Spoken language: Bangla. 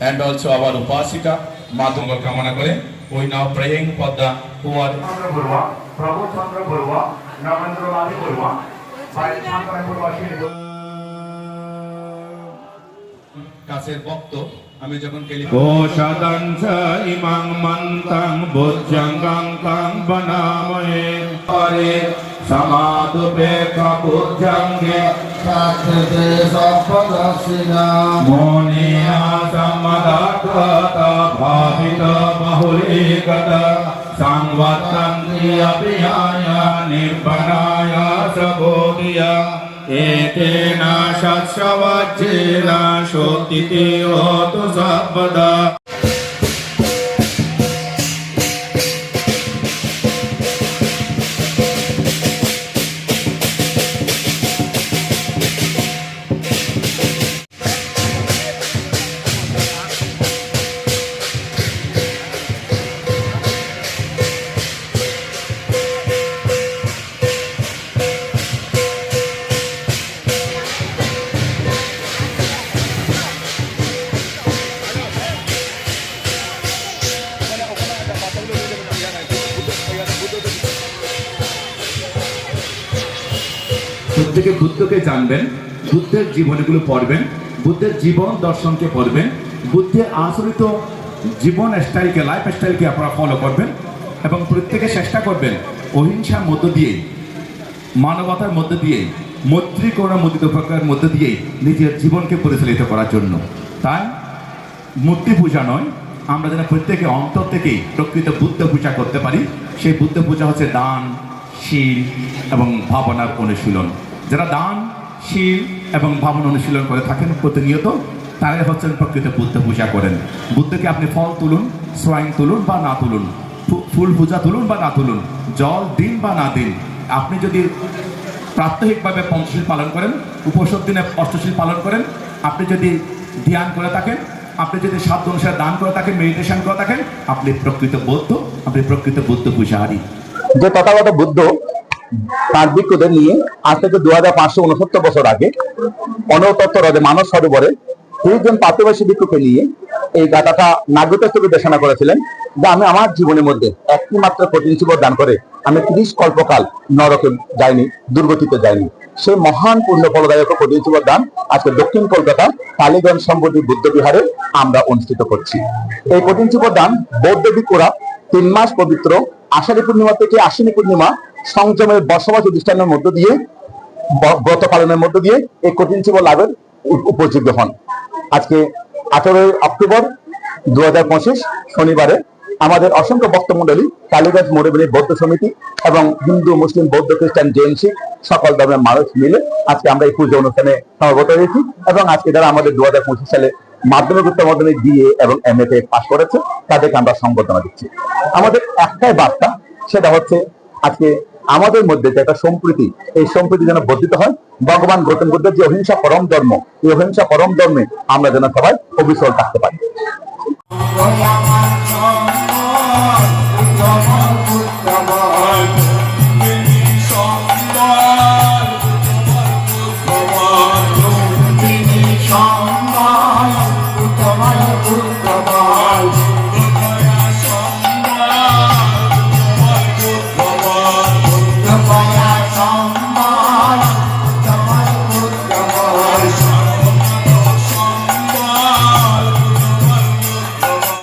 and also our upasika মাধঙ্গল কামনা করে we now praying for the poor চন্দ্র বড়ুয়া প্রভু চন্দ্র বড়ুয়া নরেন্দ্র লালি বড়ুয়া বাইরে শান্তরা বড়ুয়া কাছের ভক্ত আমি যখন কেলি কোশদং চ ইমাং মন্ত্রং বুদ্ধঙ্গং কং বনাময়ে। পরে সমাদুপেক্ষা বুদ্ধঙ্গে শাস্ত্রে সপদর্শিনা মোনিয়া সম্মদাত্মত ভাবিত বহুলীকত সংবত্তন্তি অপিয়ায় নির্বনায় সবোধিয় এতেন শস্যবজ্রেণ শোতিতে হোতু সর্বদা প্রত্যেকে বুদ্ধকে জানবেন, বুদ্ধের জীবনীগুলো পড়বেন, বুদ্ধের জীবন দর্শনকে পড়বেন বুদ্ধের আচরিত জীবন স্টাইলকে লাইফ স্টাইলকে আপনারা ফলো করবেন এবং প্রত্যেকে চেষ্টা করবেন অহিংসার মধ্য দিয়ে, মানবতার মধ্য দিয়ে মৈত্রী করুণা মুদিত প্রকারের মধ্য দিয়ে নিজের জীবনকে পরিচালিত করার জন্য। তাই মূর্তি পূজা নয়, আমরা যেন প্রত্যেকে অন্তর থেকেই প্রকৃত বুদ্ধ পূজা করতে পারি। সেই বুদ্ধ পূজা হচ্ছে দান, শীল এবং ভাবনার অনুশীলন। যারা দান, শীল এবং ভাবনা অনুশীলন করে থাকেন প্রতিনিয়ত, তারাই হচ্ছেন প্রকৃত বুদ্ধ পূজা করেন। বুদ্ধকে আপনি ফল তুলুন সোয়াইন তুলুন বা না তুলুন ফুল পূজা তুলুন বা না তুলুন, জল দিন বা না দিন। আপনি যদি প্রাত্যহিকভাবে পঞ্চশীল পালন করেন উপসব দিনে অষ্টশীল পালন করেন, আপনি যদি ধ্যান করে থাকেন, আপনি যদি সাধ্য অনুসারে দান করে থাকেন মেডিটেশন করে থাকেন, আপনি প্রকৃত বৌদ্ধ, আপনি প্রকৃত বুদ্ধ পূজাহারী যে তথাগত বুদ্ধ তার ভিক্ষুদের নিয়ে আজ থেকে দু হাজার পাঁচশো উনসত্তর বছর আগে অনতত্ত্ব হ্রদে মানস সরোবরে তিরিশজন পাত্রবাসী ভিক্ষুকে নিয়ে এই গাথাটা নাগরিকত্বকে দেশনা করেছিলেন যে আমি আমার জীবনের মধ্যে একটি মাত্র কঠিন জীবন দান করে আমি ত্রিশ কল্পকাল নরকে যাইনি, দুর্গতিতে যাইনি। সেই মহান পূর্ণ ফলদায়ক কঠিন জীবন দান আজকে দক্ষিণ কলকাতা কালীগঞ্জ সম্পত্তি বুদ্ধ বিহারে আমরা অনুষ্ঠিত করছি। এই কঠিন জীবন দান বৌদ্ধ ভিক্ষুরা তিন মাস পবিত্র আষাঢ়ী পূর্ণিমা থেকে আশ্বিনী পূর্ণিমা সংযমের বসবাস প্রতিষ্ঠানের মধ্য দিয়ে ব্রত পালনের মধ্য দিয়ে এই কঠিন জীবন লাভের উপযোগ্য হন। আজকে আঠারোই অক্টোবর দু হাজার পঁচিশ শনিবারে আমাদের অসংখ্য ভক্তমণ্ডলী, কালীগঞ্জ মোড়েবেলি বৌদ্ধ সমিতি এবং হিন্দু, মুসলিম, বৌদ্ধ, খ্রিস্টান, জৈন, শিখ সকল ধর্মের মানুষ মিলে আজকে আমরা এই পুজো অনুষ্ঠানে সমবেত হয়েছি এবং আজকে যারা আমাদের দু হাজার পঁচিশ সালে মাধ্যমিক উচ্চ মাধ্যমিক বিএ এবং এম এ পাস করেছে, তাদেরকে আমরা সংবর্ধনা দিচ্ছি। আমাদের একটাই বার্তা, সেটা হচ্ছে আজকে আমাদের মধ্যে যে একটা সম্প্রীতি, এই সম্প্রীতি যেন বর্ধিত হয়, ভগবান গৌতম বুদ্ধের যে অহিংসা পরম ধর্ম, এই অহিংসা পরম ধর্মে আমরা যেন সবাই অবিচল থাকতে পারি।